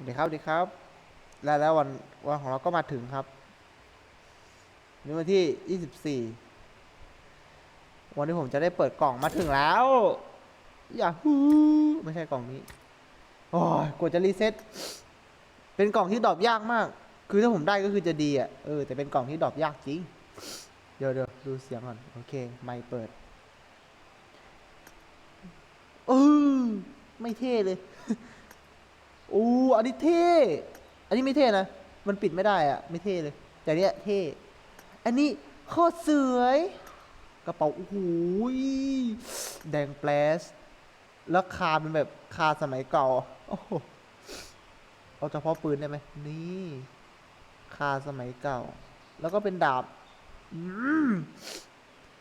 สวัสดีครับสวัสดีครับ แล้วแล้ววันวันของเราก็มาถึงครับนี่วันที่24วันที่ผมจะได้เปิดกล่องมาถึงแล้วอย่าฮู้ไม่ใช่กล่องนี้โอ้ยกว่าจะรีเซ็ตเป็นกล่องที่ดรอปยากมาก คือถ้าผมได้ก็คือจะดีอะเออแต่เป็นกล่องที่ดรอปยากจริงเดี๋ยวเดี๋ยวดูเสียงก่อนโอเค ไม่เปิดเออไม่เท่เลย อ้อันนี้เท่ อันนี้ไม่เท่นะ มันปิดไม่ได้อะไม่เท่เลย แต่เนี้ยเท่ อันนี้โคตรสวย กระเป๋าโอ้โหแดงแปลสแล้วคาเป็นแบบคาสมัยเก่า โอ้โห เอาเฉพาะปืนได้ไหม นี่ คาสมัยเก่า แล้วก็เป็นดาบ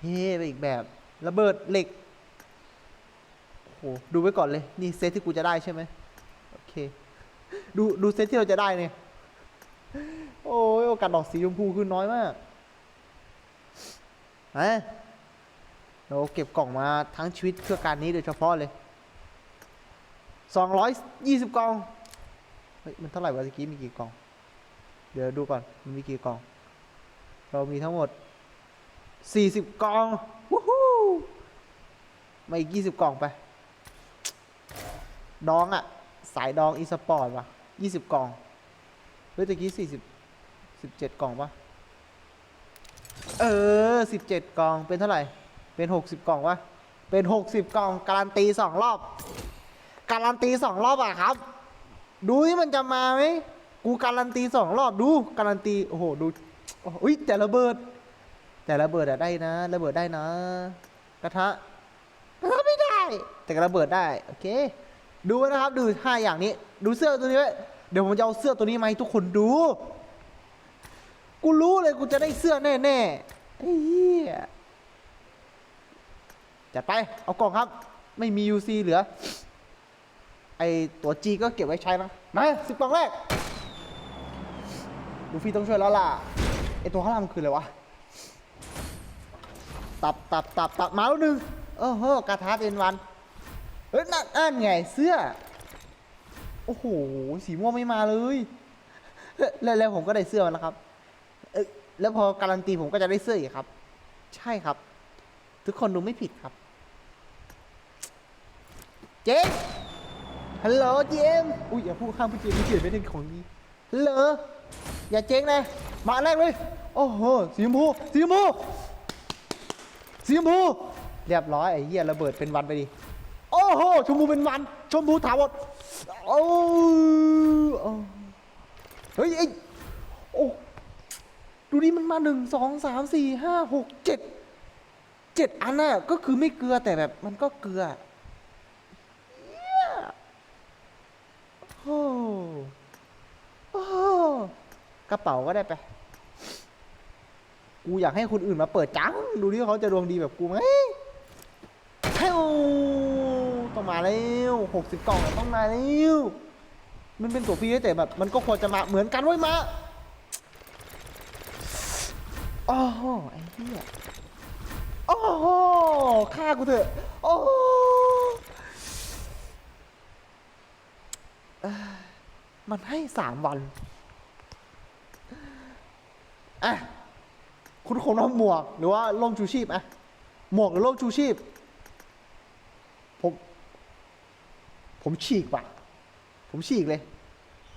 เฮ้ไปอีกแบบ ระเบิดเหล็กโอ้โหดูไว้ก่อนเลย นี่เซตที่กูจะได้ใช่ไหมโอเค ดูดูเซตที่เราจะได้เนี่ยโอ้ยโอกาสดอกสีชมพูคือน้อยมากเอ้ยเราเก็บกล่องมาทั้งชีวิตเพื่อการนี้โดยเฉพาะเลยสองร้อยยี่สิบกล่อง เฮ้ย มันเท่าไหร่วะตะกี้มีกี่กล่อง เดี๋ยวดูก่อน มันมีกี่กล่อง เรามีทั้งหมดสี่สิบกล่องวู้ฮู้มาอีกยี่สิบกล่องไป ดองอะสายดองอีสปอร์ตว่ะ ยี่สิบกล่องเฮ้ยตะกี้สี่สิบสิบเจ็ดกล่องปะเออสิบเจ็ดกล่องเป็นเท่าไหร่ เป็นหกสิบกล่องวะเป็นหกสิบกล่องการันตีสองรอบ การันตีสองรอบอะครับ ดูที่มันจะมาไหมกูการันตีสองรอบดูการันตีโอ้โหดูอุ๊ยแต่ระเบิด แต่ระเบิดอะได้นะระเบิดได้นะ กระทะกระทะไม่ได้ แต่ระเบิดได้ โอเค ดูนะครับดูห้าอย่างนี้ ดูเสื้อตัวนี้ไว้เดี๋ยวผมจะเอาเสื้อตัวนี้มาให้ทุกคนดู กูรู้เลยกูจะได้เสื้อแน่ๆไอ้เหี้ยจัดไป เอากล่องครับ ไม่มี UC เหลือ ไอตัว G ก็เก็บไว้ใช้นะมาสิบกล่องแรกลูฟี่ต้องช่วยแล้วล่ะ ไอตัวข้างล่างมันคืออะไรวะ ตับตับตับตับมาแล้วหนึ่งเออเฮ้อกระทะเป็นวัน เฮ้ยนั่นนั่นไงเสื้อ โอ้โห สีม่วงไม่มาเลย แล้วแล้วผมก็ได้เสื้อมาแล้วครับ เอ้ยแล้วพอการันตีผมก็จะได้เสื้ออีกครับ ใช่ครับ ทุกคนดูไม่ผิดครับ เจมส์ฮัลโหลเจมส์อุ้ยอย่าพูดข้ามพี่เจมส์พี่เจมไม่ได้ของนี้ฮัลโหลอย่าเจ๊งเลยมาแรกเลย โอ้โห สีชมพู สีชมพู สีชมพู เรียบร้อยไอ้เหี้ยระเบิดเป็นวันไปดิ โห ชมพูเป็นวันชมพูถาวรโอ้เฮ้ยไอ้โอ้ดูนี่มันมาหนึ่งสองสามสี่ห้าหกเจ็ดเจ็ดอันน่ะก็คือไม่เกลือแต่แบบมันก็เกลือโอ้โอ้กระเป๋าก็ได้ไป กูอยากให้คนอื่นมาเปิดจัง ดูที่เขาจะดวงดีแบบกูไหมเฮ้ย ต้องมาแล้วหกสิบกล่องต้องมาแล้วมันเป็นตัวพี่แต่แบบมันก็ควรจะมาเหมือนกันไว้ยมาโอ้โหไอ้เหี้ยโอ้โหฆ่ากูเถอะโอ้โหเอ้ยมันให้สามวันอะคุณคงต้องหมวกหรือว่าล่มชูชีพอะหมวกหรือล่มชูชีพ ผม ผมฉีกว่ะ ผมฉีกเลย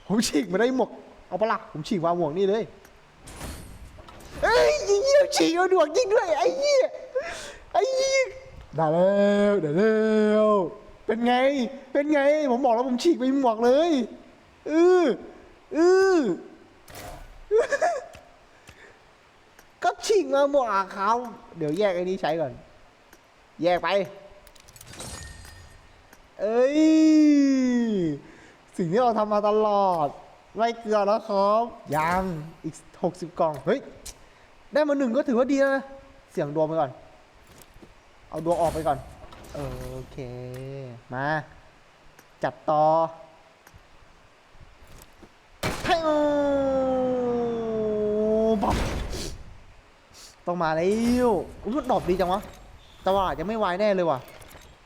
ผมฉีกมาได้หมวก เอาปะล่ะผมฉีกวางหมวกนี่เลย เอ้ยยิงเยี่ยฉีกเอาดวงยิงด้วยไอ้เหี้ยไอ้เหี้ยได้แล้วได้แล้วเป็นไง เป็นไง ผมบอกแล้วผมฉีกไปหมวกเลยเออเออก็ฉีกมาหมวกเขาเดี๋ยวแยกไอ้นี้ใช้ก่อน แยกไป เอ้ย สิ่งที่เราทำมาตลอด ไม่เกลือแล้วครับ ยังอีกหกสิบกล่อง เฮ้ย ได้มาหนึ่งก็ถือว่าดีแล้วนะ เสียงดวงไปก่อน เอาดวงออกไปก่อน โอเค มา จัดต่อเฮ้ยบับต้องมาแล้วอุ้ยดรอปดีจังวะแตลายังไม่ไวายแน่เลยว่ะ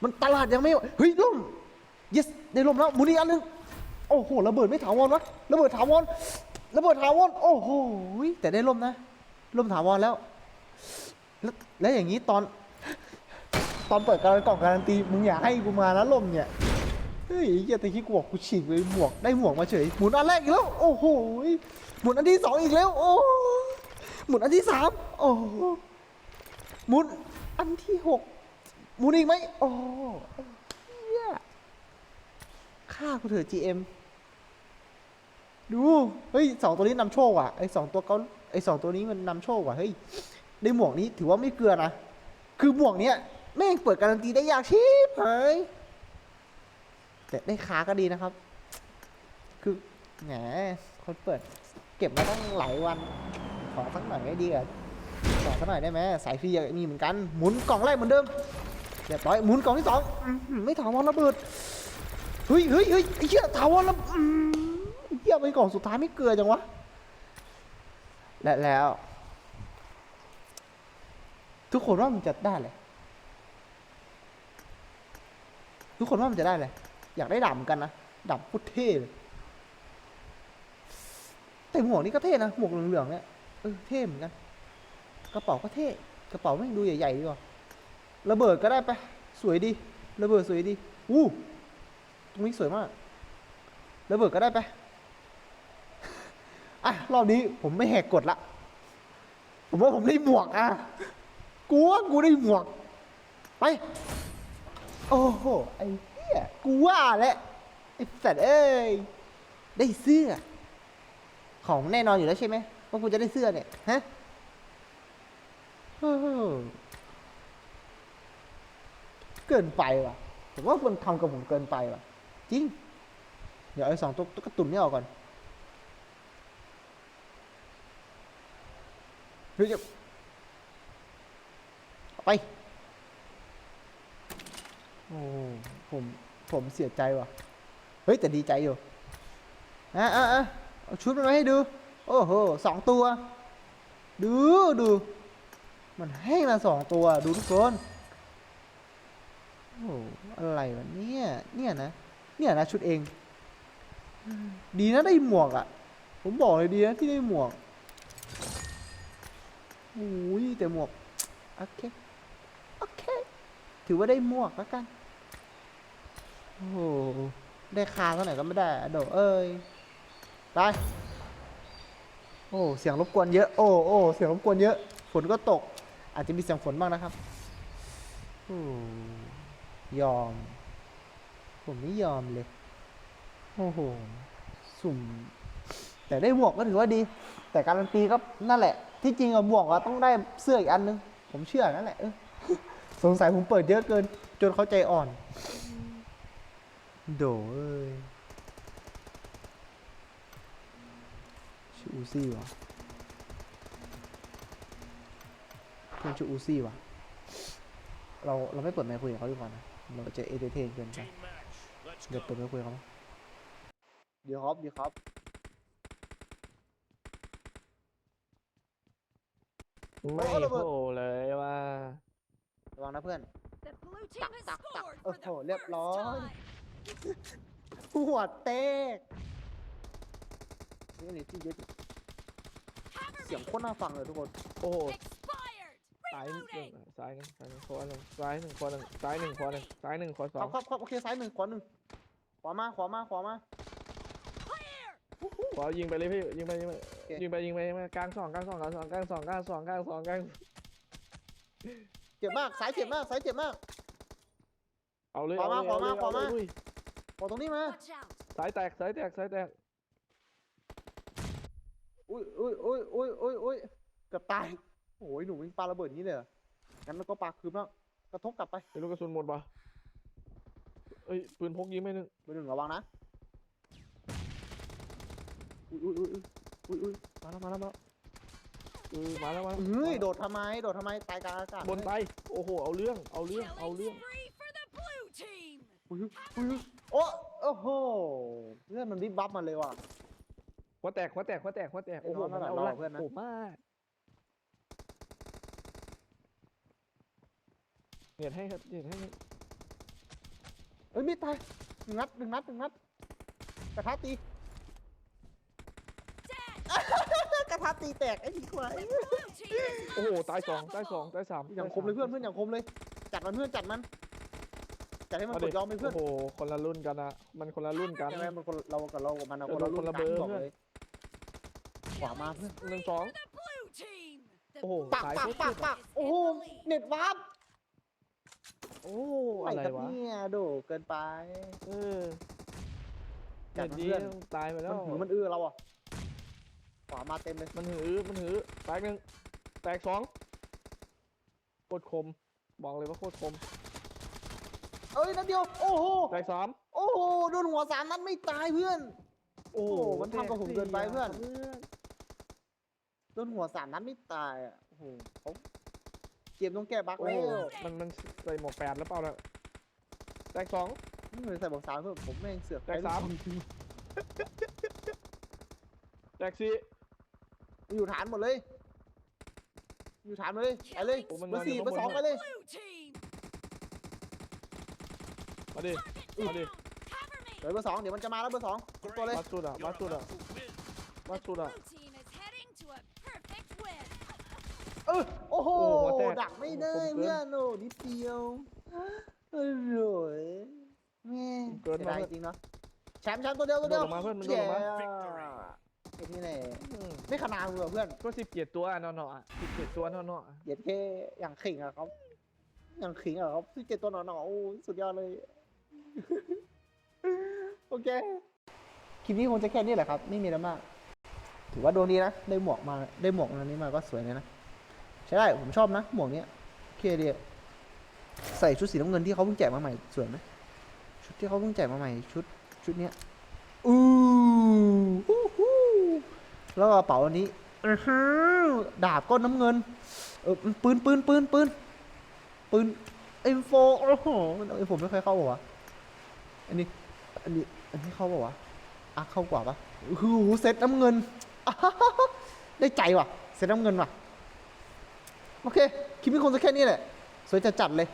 มันตลาดยังไม่เฮ้ยล่ม yes ได้ล่มแล้วมุนอีกอันหนึงโอ้โหระเบิดไม่ถาวรวะระเบิดถาวรระเบิดถาวรโอ้โหแต่ได้ล่มนะล่มถาวรแล้ว แล้วแล้วอย่างนี้ตอน ตอนเปิดการกล่องการันตีมึงอยากให้กูมานะล่มเนี่ยเฮ้ยเหี้ยแต่คิดกูบอกกูฉีกเลยหมวกได้หมวกมาเฉยหมุนอันแรกอีกแล้วโอ้โหหมุนอันที่สองอีกแล้วโอ้หมุนอันที่สามโอ้หมุนอันที่หก หมุนอีกไหมโอ้เหี้ยฆ่ากูเถอะ GM ดู เฮ้ยสองตัวนี้นำโชคว่ะ ไอ้สองตัวเขาไอ้สองตัวนี้มันนำโชคว่ะ เฮ้ย ได้หมวกนี้ถือว่าไม่เกลือนะ คือหมวกเนี้ยแม่งเปิดการันตีได้ยากชิบหายแต่ได้ขาก็ดีนะครับ คือแหมคนเปิด เก็บมาตั้งหลายวัน ขอสักหน่อยไม่ดีอะขอสักหน่อยได้ไหมสายฟรีอยากมีเหมือนกัน หมุนกล่องแรกเหมือนเดิม เรียบร้อยหมุนกล่องที่สองไม่ถาวรระเบิดเฮ้ยเฮ้ยเฮ้ยไอ้เหี้ยถาวรระอืมไอ้เหี้ยไปกล่องสุดท้ายไม่เกลือจังวะและแล้ว ทุกคนว่ามันจะได้เลยทุกคนว่ามันจะได้เลยอยากได้ดาบกันนะดาบโคตรเท่เลยแต่หมวกนี่ก็เท่นะหมวกเหลืองๆเนี่ยเออเท่เหมือนกัน กระเป๋าก็เท่ กระเป๋าไม่ดูใหญ่ๆดีกว่า ระเบิดก็ได้ไป สวยดี ระเบิดสวยดี อู้ตรงนี้สวยมาก ระเบิดก็ได้ไป อะ รอบนี้ผมไม่แหกกฎละ ผมว่าผมได้หมวกอะ กูว่ากูได้หมวก ไป โอ้โห ไอ้เหี้ย กูว่าแหละ ไอ้สัตว์เอ้ย ได้เสื้อ ของแน่นอนอยู่แล้วใช่ไหมว่ากูจะได้เสื้อเนี่ย ฮะ เกินไปว่ะผมว่าคนทำกับผมเกินไปว่ะ จริง เดี๋ยวไอ้สองตัวตุ๊กตุนนี่ออกก่อนเฮ้ยเดี๋ยวเอาไป โอ้ผมผมเสียใจว่ะ เฮ้ย แต่ดีใจอยู่อะอะอะเอาชุดมันมาให้ดู โอ้โหสองตัว ดูดู มันให้มาสองตัว ดูทุกคน โอ้โหอะไรวะเนี่ย เนี่ยนะ เนี่ยนะชุดเอง ดีนะได้หมวกอะ ผมบอกเลยดีนะที่ได้หมวกโอ้ยแต่หมวก โอเค โอเค ถือว่าได้หมวกแล้วกัน โอ้โห ได้คาเท่าไหร่ก็ไม่ได้อะโดเอ้ยไปโอ้เสียงรบกวนเยอะ โอ้โอ้เสียงรบกวนเยอะ ฝนก็ตก อาจจะมีเสียงฝนบ้างนะครับ โอ้ ยอม ผมไม่ยอมเลย โอ้โห สุ่ม แต่ได้หมวกก็ถือว่าดี แต่การันตีก็นั่นแหละ ที่จริงอะหมวกอะต้องได้เสื้ออีกอันนึง ผมเชื่อนั่นแหละสงสัยผมเปิดเยอะเกิน จนเขาใจอ่อน โดเอ้ยชื่ออูซี่วะเพื่อนชื่ออูซี่วะเราเราไม่เปิดไมค์คุยกับเขาดีกว่านะ เราจะเอเดเทนเกินไป Team match. Let's เดี๋ยว go. เปิดไมค์คุยกับเขาเดี๋ยวครับเดี๋ยวครับไม่โอ้ระเบิดโผล่เลยว่าระวังนะเพื่อน The blue team has Tuck, tuck, tuck. scored for the Oh, lep first lối. time. หัวเตกนี่นี่ที่เยอะ Cover เสียง me. โคตรน่าฟังเลยทุกคน โอ้โห Expired. ซ้ายหนึ่ง Reloading. ซ้ายหนึ่งซ้ายหนึ่งขวาหนึ่งซ้ายหนึ่งขวาหนึ่งซ้ายหนึ่งขวาหนึ่งซ้ายหนึ่งขวาสคอรังบครับครับโอเคซ้ายหนึ่งขวาหนึ่งขวามาขวามาขวามา Clear. ขวายิงไปเลยพี่ยิงไปยิงไปโอเคยิงไปยิงไปยิงไปกลางสองกลางสองกลางสองกลางสองกลางสองกลางสองกลางเจ็บมากซ้ายเจ็บมากซ้ายเจ็บมาก เอาเลยขวามาเอเลยขวามาเอเลยขวามา เอเลยขอตรงนี้มา Watch out. ซ้ายแตกซ้ายแตกซ้ายแตกอุ้ยอุ้ยอุ้ยอุ้ยอุ้ยอุ้ยเกือบตาย โอ้ยหนูวิ่งปาระเบิดอย่างนี้เลยเหรองั้นเราก็ปาคืนแล้วกระทบกลับไปไอ้ลูกกระสุนหมดปะเอ้ยปืนพกยิงไม่หนึ่งเบอร์หนึ่งระวังนะอุ้ยอุ้ยอุ้ยอุ้ยอุ้ยมาแล้วมาแล้วมาแล้วเออมาแล้วมาแล้วเฮ้ยโดดทำไมโดดทำไมตายกลางอากาศบนไปโอ้โหเอาเรื่องเอาเรื่องเอา Killing เรื่อง spree for the blue team. อุ้ยอุ้ยอุ้ยโอ้โอ้โหเลื่อนมันรีบบัฟมาเลยว่ะหัวแตกหัวแตกหัวแตกหัวแตกโอ้โหไอ้น้องมันนั่นแหละเอาละรอเพื่อนนะโอ้มาก เนียดให้ครับเนียดให้ครับเอ้ยไม่ตายหนึ่งนัดหนึ่งนัดหนึ่งนัดกระทะตี Dead. กระทะตีแตกไอ้ทีควาย Blue team is โอ้โหตายสองตายสอง unstoppable. ตายสามอย่างคมเลยเพื่อนเพื่อนอย่างคมเลย จัดมันเพื่อนจัดมันจัดให้มันเอากดิดยอมไปเพื่อนโอ้โหคนละรุ่นกันอะมันคนละรุ่นกันใช่ไหมมันคนเรากับเรากับมันอะเอคอนละรุ่นคนละกันเบอร์บอกเพื่อนเลยขวามาเพื่อนหนึ่งสอง For the blue team. The โอ้โหปักสายปักโคตรปักสุดปัอะกโอ้โหเน็ตวาร์ป โอ้อะไรอะไรครับวะเนี่ยโดเกินไป เออจัเน็ดตมาดีเพื่อน ตายไปแล้มันวหือมันอื้อเราอะขวามาเต็มเลยมันหือ มันหือ แตกหนึ่ง แตกสองโคตรคม บอกเลยว่าโคตรคม เอ้ยนัดเดียวโอ้โหแตกสามโอ้โหโดนหัวสามนัดไม่ตายเพื่อน โอ้โอ้โหมันทำกับผมเกินไปเพื่อนแตกสี่ะโดนหัวสามนัดไม่ตายอะโอ้โหเขา เกมต้องแก้บั๊กโอ้แล้โหวมันมันใส่หมวกแปดแล้วเปล่าล่ะแตกสอง นี่เลยใส่บอกสามเพื่อนผมแม่งเสือกแตกสาม แตกสี่ อยู่ฐานหมดเลย อยู่ฐานหมดเลยไปเลยโอ้มันเบอร์สี่นอนอยู่เบอร์สองข้างบน ไปเลย Blue team. มาดิ Target Hadi. down. Cover me. เดี๋ยวเบอร์สองเดี๋ยวมันจะมาแล้วเบอร์สองตัวเลยวัดสุดอะวัดสุดอะวัด The สุดอะ blue team เออโอ้โหโอ้หัวแตกดักไม่ได้คมเกิน เพื่อนโอ้นิดเดียวโอ้โหแม่เกินเสียดายมากจริงเนาะแชมป์แชมป์ตัวเดียวตัวเดียวโดดลงมาเพื่อนมันโดดลงมาแย่ไอ้นี่แหละอืมไม่ขนาดมือเพื่อนก็สิบเจ็ดตัวอะเนาะๆอะสิบเจ็ดตัวเนาะๆอะเหยียดแค่อย่างขิงอะครับอย่างขิงอะครับที่เจ็ดตัวหนอนๆโอ้สุดยอดเลย โอเค คลิปนี้คงจะแค่นี้แหละครับ ไม่มีอะไรมาก ถือว่าโดนดีนะ ได้หมวกมา ได้หมวกอันนี้มาก็สวยเลยนะ ใช่ได้ ผมชอบนะ หมวกเนี้ยโอเคดีอะใส่ชุดสีน้ำเงินที่เขาเพิ่งแจกมาใหม่สวยไหมชุดที่เขาเพิ่งแจกมาใหม่ชุดชุดเนี้ยอู้ฮู้ฮู้แล้วกระเป๋าอันนี้ดาบก้นน้ำเงินเออปืนปืนปืนปืนปืนเอ็มโฟโอ้โหมันเอ้ยผมไม่เคยเข้าหัวะอันนี้อันนี้อันนี้เข้าปะวะอะเข้ากว่าปะโอ้เซตน้ำเงิน ได้ใจว่ะ เซตน้ำเงินว่ะ โอเค คลิปนี้คงจะแค่นี้แหละ สวยจัดจัดเลย